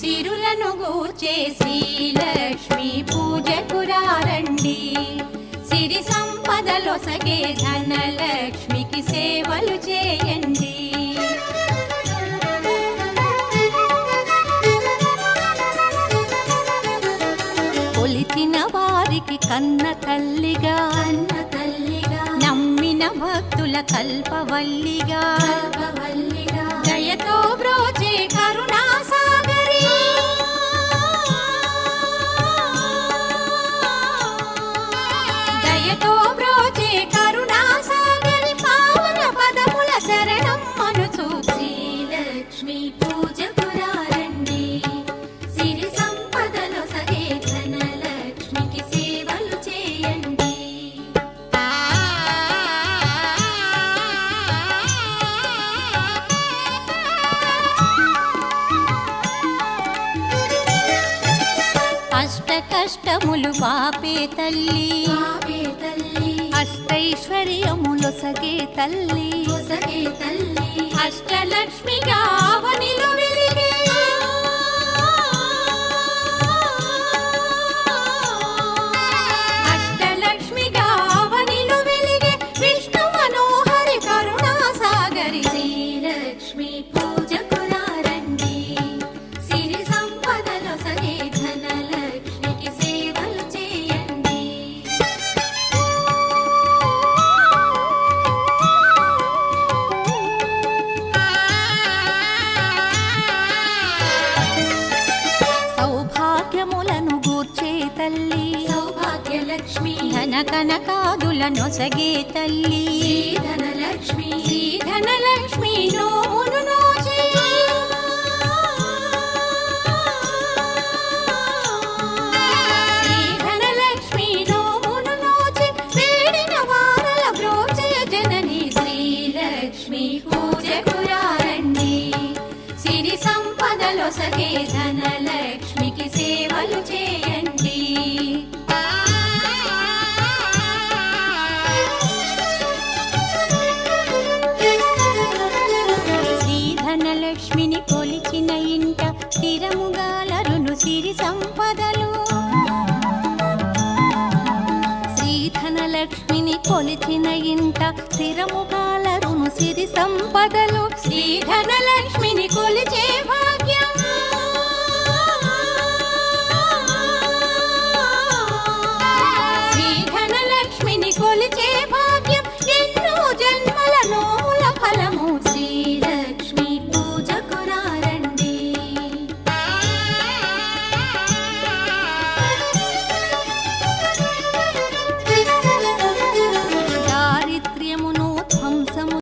సిరులను గూర్చే శ్రీలక్ష్మి పూజకు రారండి సిరి సంపదలొసగే ధనలక్ష్మికి సేవలు చేయండి. కొలిచిన వారికి కన్న తల్లిగా అన్న తల్లిగా నమ్మిన భక్తుల కల్పవల్లిగా. కల్పవల్లిగా. దయతో బ్రోచే దయతో కష్టములు పాపే తల్లి. పాపే తల్లి. అష్టైశ్వర్యములు సౌభాగ్యములను గూర్చే తల్లి. సౌభాగ్యలక్ష్మి. ధన కనకాదుల నొసగే తల్లి. శ్రీధనలక్ష్మి. ధనలక్ష్మి నోమును నోచే. శ్రీధనలక్ష్మి సేవలు చేయండి. శ్రీధనలక్ష్మిని కొలిచిన ఇంట స్థిరముగాలరును సిరి సంపదలు. శ్రీధనలక్ష్మిని కొలిచిన ఇంట స్థిరముగాలరును సిరి సంపదలు. శ్రీధనలక్ష్మిని